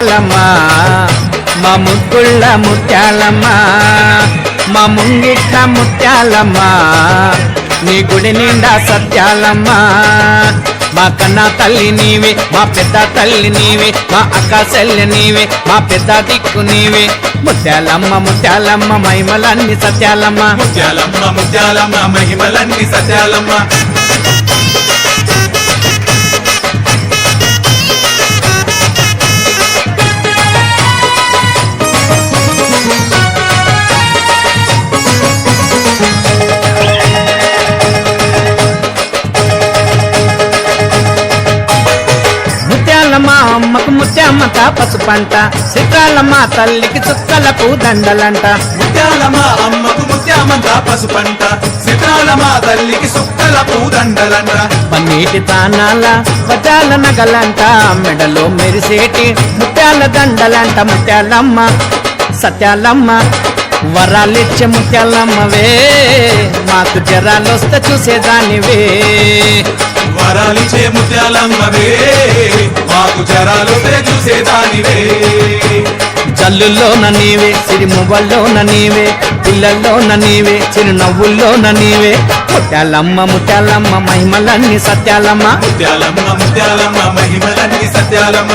ముత్యాలమ్మ మా ముగ్గుళ్ళ ముత్యాలమ్మ మా ముంగిట్ల ముత్యాలమ్మ నీ గుడి నిండా సత్యాలమ్మ. మా కన్నా తల్లి నీవే మా పెద్ద తల్లి నీవే మా అక్క చెల్లి నీవే మా పెద్ద దిక్కు నీవే. ముత్యాలమ్మ ముత్యాలమ్మ మహిమలన్నీ సత్యాలమ్మ. ముత్యాలమ్మ ముత్యాలమ్మ మహిమలన్నీ సత్యాలమ్మ. అమ్మకు ముత్యామ్మత పసుపంట చిత్రాలమ్మ తల్లికి చుక్కలకు దండలంట. ముత్యాలమ్మ అమ్మకు ముత్యామంత పసుపంట సితాలమ్మ తల్లికి సుక్కల పూదండలంట పన్నీటి తానాల వజాల నగలంట మెడలో మెరిసేటి ముత్యాల దండలంట. ముత్యాలమ్మ సత్యాలమ్మ వరాలిచ్చే ముత్యాలమ్మవే. మాకు జరాలొస్తే చూసేదానివే. వరాలిచ్చే ముత్యాలమ్మవే. మాకు జరాలు చూసేదానివే జల్లుల్లోన నీవే సిరిమువ్వల్లోన నీవే పిల్లల్లోన నీవే చిరునవ్వుల్లోన నీవే. ముత్యాలమ్మ ముత్యాలమ్మ మహిమలన్నీ సత్యాలమ్మ. ముత్యాలమ్మ ముత్యాలమ్మ మహిమలన్నీ సత్యాలమ్మ.